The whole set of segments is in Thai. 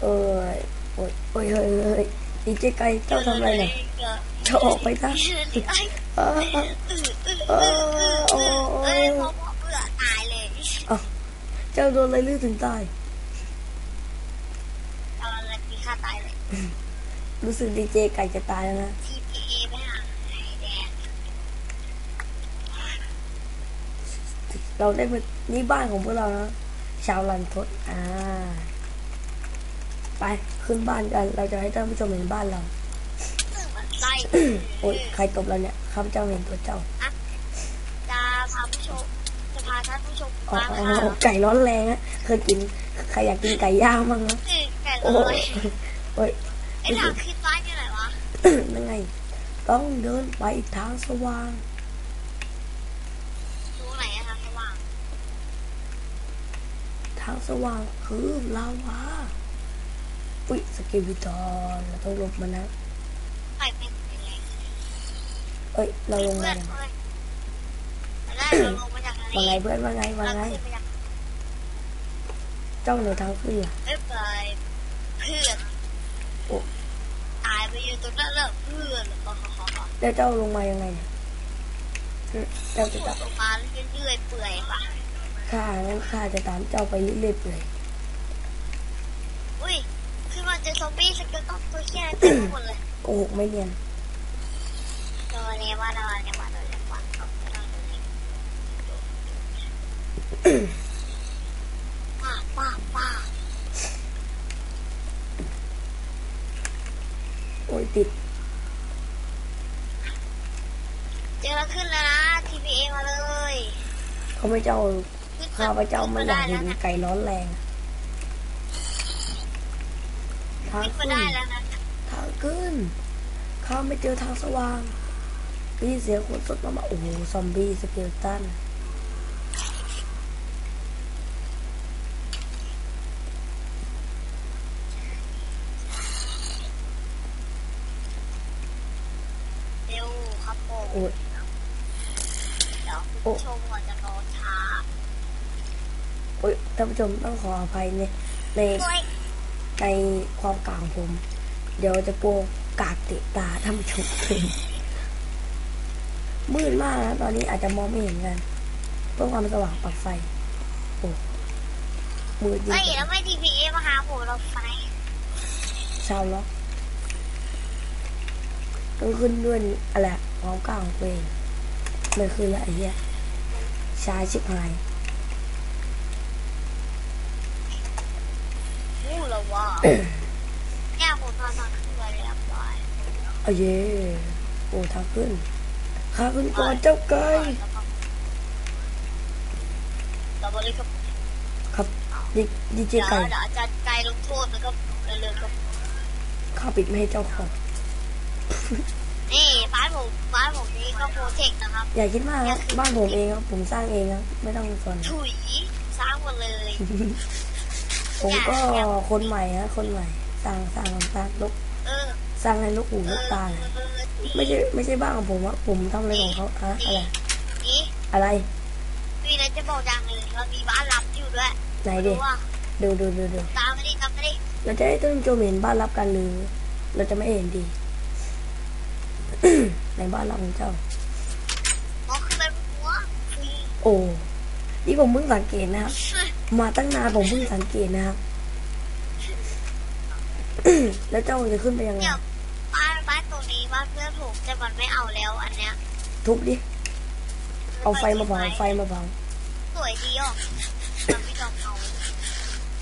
เออโอ้ยโอ้ยเฮ้ยเฮ้ยดีเจไก่เจ้าทำอะไรเนี่ยเจ้าออกไปซะเออเออโอ้โอ้เอ้ยพอพอเบื่อตายเลยเจ้าโดนอะไรลื่นถึงตายตอนแรกมีค่าตายเลยรู้สึกดีเจไก่จะตายแล้วนะ TPA ไปหาไอ้แดงเราได้มานี่บ้านของพวกเรานะ ชาวลันทดอ่า ไปขึ้นบ้านกัน เราจะให้ท่านผู้ชมเห็นบ้านเรามันไส้โอ้ยใครตบเราเนี่ยข้าพเจ้าเห็นตัวเจ้าจะพาผู้ชมจะพาท่านผู้ชมอ๋อมาค่ะไก่ร้อนแรงอะเคยกินใครอยากกินไก่ย่างบ้างนะคือแก่โอ้เลยยโอ้ยไอ้ทางขึ้นบ้านอยู่ไหนวะนั่นไง ต้องเดินไปทางสว่างตรงไหนอะทางสว่างทางสว่างคือลาวา อุ้ยสกิบิทอนเราต้องหลบมันนะไปเป็นแรงเอ้ยเราลงเพื่มาอนเนี่ยเอ้ยแต่ได้เราลงมาจากทะเลว่าไงเพื่อนว่าไงว่าเราไงขึ้นมาจากเจ้าในทางขึ้นล่ะเอ้ยไปเพื่อนโอ้ตายไปอยู่ตรงนั้นแล้วเพื่อนอ๋ออ๋ออ๋อแล้วเจ้าลงมายังไงเนี่ยอืมเจ้าจะตตามกลงมาเรื่อยๆเปื่อยปะข้างั้นข้าจะตามเจ้าไปเรื่อยๆเลยอุ้ยคือมัน เจอซอมบี้สเกลตันตัวเหี้ยอะไรเต็มไปหมดเลยโกหกไม่เนียนโดนเรียกว่าโดนเรียกว่าโดนเรียกว่าโดนเรียกว่าป้าป้าป้าโอ้ยติด เจอแล้วขึ้นแล้วนะ TPA มาเลย เขาไม่เจ้าขึ้นข้าพเจ้าไม่อยากเห็นขึ้นไก่ร้อนแรงอะ ทางขึ้นได้แล้วนะทางขึ้น ข้าไม่เจอทางสว่างได้ยินเสียงคนสดมามาโอ้โหซอมบี้สเกลตันเร็วครับผมโอ้ยเดี๋ยวคุณผู้ชมอนจจะนอช้าโอ้ยท่านผู้ชมต้องขออภัยในใน ในความกลางผม เดี๋ยวจะโปรกากเตะตาท่านผู้ชมมืดมากนะตอนนี้อาจจะมองไม่เห็นกัน เพื่อความสว่างปรับไฟ โอ้มืดจริเฮ้ยงแล้วไม่ TPA มาหาผมเราไฟชาวล็อกต้องขึ้นด้วยอะไรอะความกล้าของตัวเองไม่ขึ้นละไอ้เหี้ยชาชิบหาย อู้ เหรอวะเนี่ยผมพาทางขึ้นไปเรียบร้อยเอาเย่โอ้ทางขึ้นข้าขึ้นก่อนเจ้าไก่ต่อไปเลยครับครับดิดีเจเดี๋ยวไก่เดี๋ยวอาจารย์ไกลลงโทษนะครับเร็วๆครับข้าปิดไม่ให้เจ้าของนี่บ้านผมบ้านผมนี่ก็โปรเทคนะครับ อย่าคิดมากครับบ้านผมเองครับผมสร้างเองครับไม่ต้องสนถุยสร้างหมดเลย ผมก็คนใหม่ฮะคนใหม่สร้างสร้างสร้างลูกเออสร้างให้ลูกหูเอลูกอตาเออไม่ใช่ไม่ใช่บ้านของผมอะผมทำอะไรของเขาอะอะไรนี่อะไรมีอะไรจะบอกอย่างหนึ่งเรามีบ้านรับอยู่ด้วยไหนดิรู้ว่าดูดูดูดูตามไม่ได้ตามไม่ได้เราจะให้ต้นโจมเห็นบ้านรับกันหรือ เราจะไม่เห็นดีในบ้านรับของเจ้ามองขึ้นไปบนหัวฟรีโอ้ นี่ผมเพิ่งสังเกตนะครับ มาตั้งนานผมเพิ่งสังเกตนะครับ แล้วเจ้าจะขึ้นไปยังไงเดี๋ยวบ้านบ้านตรงนี้บ้านเพื่อนผมแต่มันไม่เอาแล้วอันเนี้ย ทุบดิ เอาไฟมาเผาไฟมาเผาสวยดีอะมันไม่ยอมเอา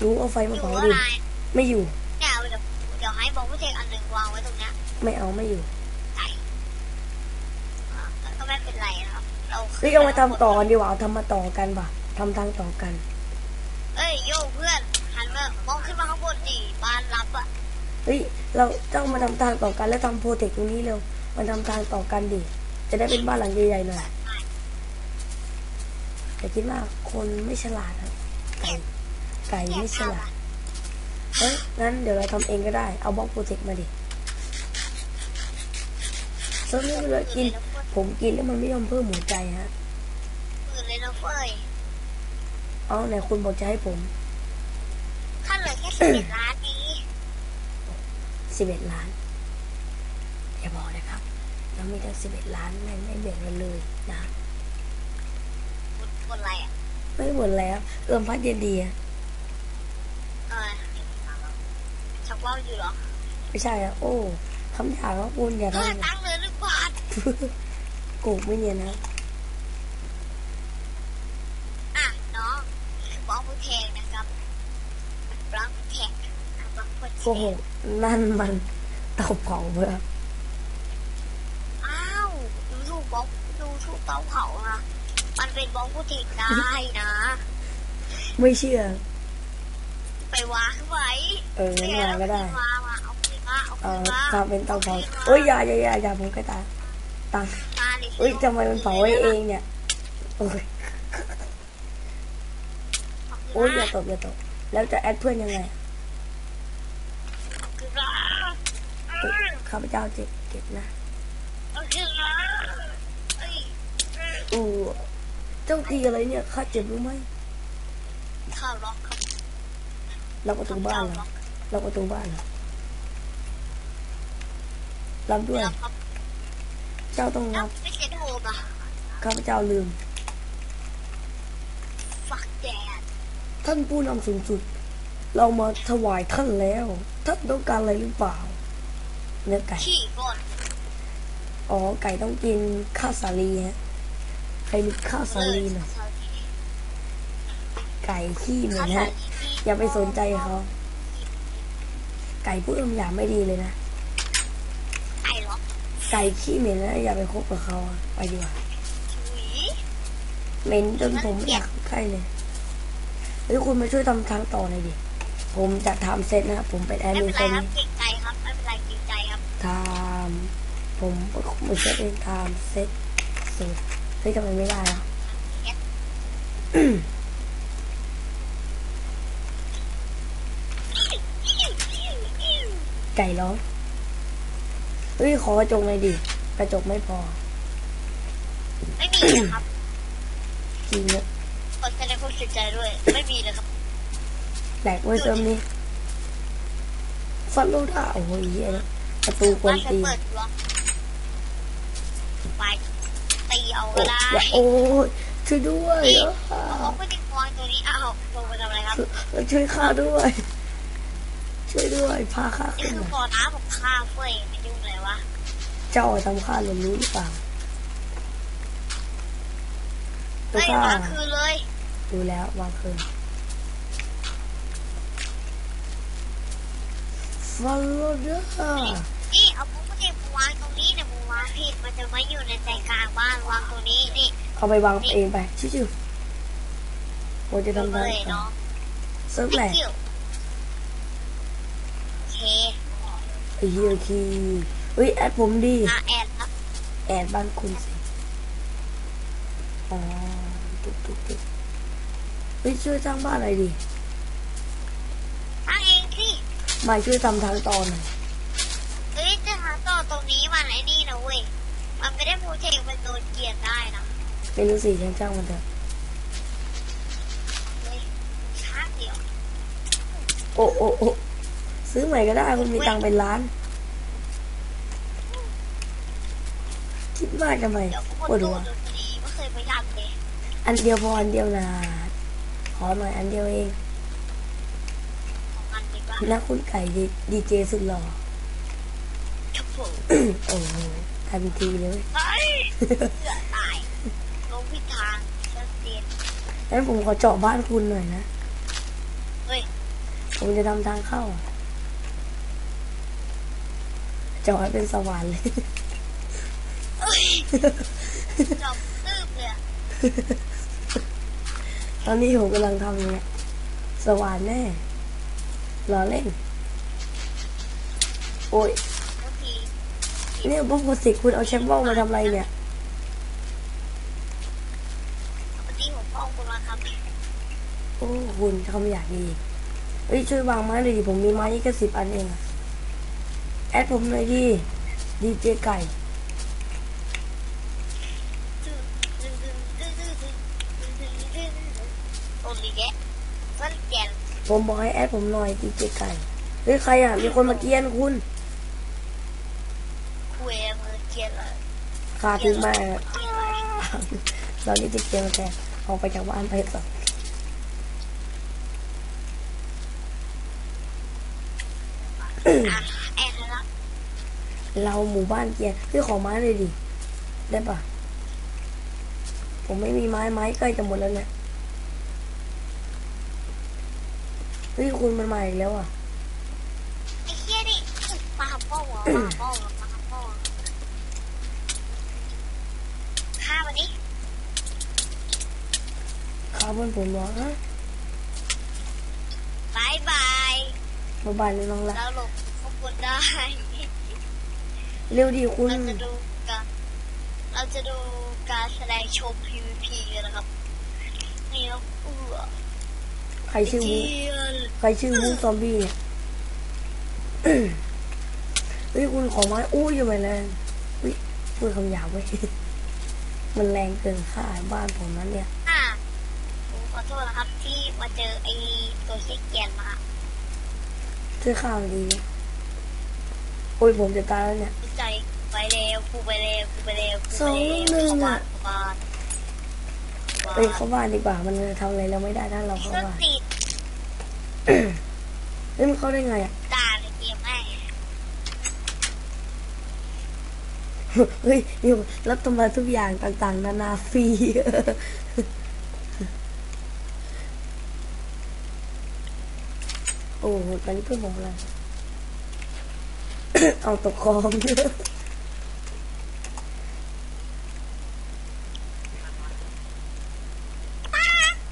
รู้เอาไฟอมายู่เผาว่าดินายไม่อยู่เนี่ยเดี๋ยวเดี๋ยวให้บอกผู้เทคอันหนึ่งวางไว้ตรงเนี้ยไม่เอาไม่อยู่อะก็ไม่เป็นไรนะครับเราเฮ้ยเอามาทำต่อกันดีกว่าเอาทำมาต่อกันป่ะ ทำทางต่อกัน เอ้ยโยเพื่อนหันมามองขึ้นมาข้างบนดิบ้านรับอะเฮ้ยเราเจ้ามาทำทางต่อกันแล้วทำโปรเจกต์ตรงนี้เร็วมาทำทางต่อกันดิจะได้เป็นบ้านหลังใหญ่ๆหน่อยแต่คิดว่าคนไม่ฉลาดครับไก่ไก่ไม่ฉลาดเฮ้ยงั้นเดี๋ยวเราทำเองก็ได้ เอาบล็อกโปรเจกต์มาดิเซิร์ฟนี่เลยกิน ผมกินแล้วมันไม่ยอมเพิ่มหัวใจฮะหมื่นเลยนะเฟ้ย เอาไหนคุณบอกจะให้ผมค่าเหลือแค่สิบเอ็ดล้านนี้สิบเอ็ดล้านอย่าบอกนะครับเรามีตั้งสิบเอ็ดล้านไม่ไม่แบ่งกันเลยนะบนบนอะไรอะไม่หมดแล้ว เอื้อมพัดเย็นดีอะเออชักว่าวอยู่เหรอไม่ใช่อะโอ้คำถามว่าคุณอย่าเออทำตังค์เหลือหนึ่งบาทกูไม่เนียนนะ อะน้องคือบล็อกผู้แทงนะครับบล็อกแท็กอะ บล็อกผู้แทโกหงกนั่นมันเตาเผาเพื่ออ้าวดูถูกบล็อกดูถูกเตาเผานะมันเป็นบล็อกผู้แทงได้นะ ไม่เชื่อ ไปวางไว้เอองั้นวางก็ได้เอาคืนมาเอาคืนมาเอาเอคืนอมาทำเป็นเตาเผาคืนมเอ้ยอย่าอย่าอย่าอย่าผมใกล้ตายตังค์มาดิเอ้ยทำไมมันเผาไว้เองเนี่ยโอ้ยเอาคืนโอ้ยอย่ามาตบอย่าตบแล้วจะแอดเพื่อนยังไง เอาคืนมา เอ้ย ข้าพเจ้าเจ็บเจ็บนะเอาคืนมาเอ้ยอู้เจ้าตีอะไรเนี่ยข้าเจ็บรู้ไหมเข้าล็อกครับล็อกประตูบ้านเหรอล็อกประตูบ้านเหรอรับด้วยล็อกครับเจ้าต้องแล้รัวบไม่เซ็นโฮมอะข้าพเจ้าลืม fuck that ท่านผู้นำสูงสุด เรามาถวายท่านแล้ว ท่านต้องการอะไรหรือเปล่า เนื้อไก่ขี้ก่อนอ๋อไก่ต้องกินข้าวสาลีฮะใครมีข้าวสาลีหน่อยไก่ขี้เหม็นฮะอย่าไปสนใจเขาไก่พูดคำหยาบไม่ดีเลยนะไอ้ล็อกไก่ขี้เหม็นนะอย่าไปคบกับเขาอะไปดีกว่าถุยเหม็นจนผมไม่อยากใกล้เลยเฮ้ยคุณมาช่วยทำทางต่อหน่อยดิผมจะทำเซตนะผมเป็นแอดไม่มิเป็นนไรคนค งใจครับทำผมไม่เซตเองทำเซตเซตเฮ้ยทำไมไม่ได้อะไก่ร้องเฮ้ย ขอกระจกหน่อยดิ กระจกไม่พอ ไม่มีเลยครับจริงเนี่ยขอแสดงความเสียใจด้วย ไม่มีเลยครับแหลกไว้เติมนี่ฟันโลด้าโอ้โหเหี้ยนะ ประตูกวว่านฉันตี เปิดล็อกไปตีเอาโอ้ก็ได้อย่าโอ้ยช่วยด้วยนี่อะเอาล็อกไปติดวางตัวนี้อ้าวลงไปทำอะไรครับช่วยข้าด้วย ช่วยด้วยพาข้านี่ขึ้นคือมาบ่อน้ำของข้าเฟ้ยไม่ยุ่งเลยวะเจ้าทำข้าหล่นรู้หรือเปล่าตัเฮ้วยข้ามาคืนเลยดูแล้ววางคืนฟันโลด้า นี่เอาปุ๊บเด็กมาวางตรงนี้เนี่ยมาวางผิดมันจะไม่อยู่ในใจกลางบ้านวางตรงนี้นี่เอาไปวางเองไปชิวๆผมจะดูทำเลทางยต่อเนาะเซิร์ฟแหลกคิวโอเคไอ้เฮียคีเฮ้ยแอดผมดีอะแอดครับแอดบ้านคุณสิอ๋อตุ๊กตุ๊กตุ๊กเฮ้ยช่วยสร้างบ้านอะไรดีตั้งเองสิมาช่วยทำทางต่อหน่อย เฮ้ยจะหาต่อตรงนี้มันไอ้นี่นะเว้ย มันไม่ได้พูดเองมันโดน เกลียดได้นะไม่รู้สิช่างช่างมันเถอะเฮ้ยช้าเดียวโอ้โอ้โอ้ซื้อใหม่ก็ได้คุณมีตังค์เป็นล้าน คิดมากทำไมเดี๋ยวพวกปวดดูหัวดนตรีไม่เคยประหยัดเลยอันเดียวพออันเดียวนะขอหน่อยอันเดียวเองของมันดีกว่านะคุณไก่ดีเจสุดหล่อชับผม โอ้โห ทันทีเลยเฮ้ยเสือตายลงพิดทางชัดเจนงั้นผมขอเจาะบ้านคุณหน่อยนะ เฮ้ย ผมจะทำทางเข้า เจาะให้เป็นสว่านเลยเอ้ยจอบตืบเลยอะตอนนี้ผมกำลังทำเนี่ยสว่านแน่รอเล่น โอ้ยบางที เนี่ยพวกโปรสิกคุณเอาแชมเปิลมาทำอะไรเนี่ยบางทีผมพ่อคุณมาครับโอ้คุณทำอย่างดีเฮ้ยช่วยวางไม้เลยดิผมมีไม้แค่สิบอันเองอะแอดผมหน่อยดิดีเจไก่โอ้ยแกมันแกนผมบอกให้แอดผมหน่อยดีเจไก่เฮ้ยใครอะมีคนมาเกรียนคุณ ลียดเลย คาทิ้งแม่เกลียดเลยเรานี่จะเกมแกออกไปจากบ้านไปก่อนเราหมู่บ้านเกียร์พี่ขอไม้เลยดิ ได้ปะผมไม่มีไม้ไม้ใกล้จะหมดแล้วเนี่ยเฮ้ยคุณมันมาอีกแล้วอะไอ้เฮียนี่มาหาพ่อเหรอมาหาพ่อเหรอมาหาพ่อเหรอฆ่ามันดิ ข้าว เพื่อนผมบอกฮะบายบายมาบ้านเลยน้องละแล้วหลบขบวนได้ เร็วดิคุณ เราจะดูการเราจะดูการแสดงโชว์ PVP กันนะครับนี่ครับเอือใครชื่อเจีวุ้ยนใครชื่อวุ้ซอมบี้เนี่ยเฮ้ยคุณขอไม้อู้ยยังไม่แรงอุ้ยพูดคำหยาบไว้ยมันแรงเกินค่าบ้านผมนั้นเนี่ยอะผมขอ โทษนะครับ ที่มาเจอไอ้ตัวที่เกรียนมาช่วยข้าวดีนะโอ้ยผมจะตายแล้วเนี่ยใจไปเร็วกูไปเร็วกูไปเร็วกูสไปองเร็วหนึ่งเข้าบ้าอะนเข้าบ้านเอ้ยเข้าบ้านดีกว่า มันทำอะไรเราไม่ได้ถ้าเราเข้าเครื่องบ้านติดเฮ้ยมันเข้าได้ไงอะด่าในเกมแม่งเฮ้ยนี่รับทำมาทุกอย่างต่างๆ นานาฟรี โอ้โหตอนนี้เพื่อนผมอะไรเอาตกคลองจะ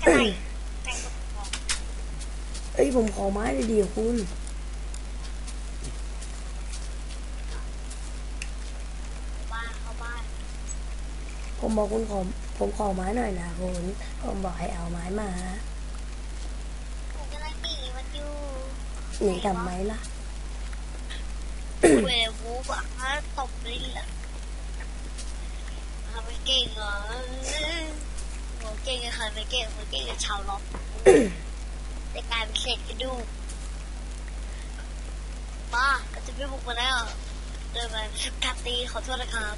ไหนแต่งตัวของเอ้ยผมขอไม้เลยดีคุณผมบอกคุณขอผมขอไม้หน่อยนะคุณผมบอกให้เอาไม้มา ผมกำลังหนีมันอยู่ หนีทำไมล่ะเวลวูฟอะฮะตบลิ้นแหละทำไม่เก่งเหรอโหเก่งกับใครไม่เก่งมันเก่งกับชาวล็อกแต่กลายเป็นเศษกระดูกมาเราจะไปบุกมาแล้วเดินมากัดตีขอโทษนะครับ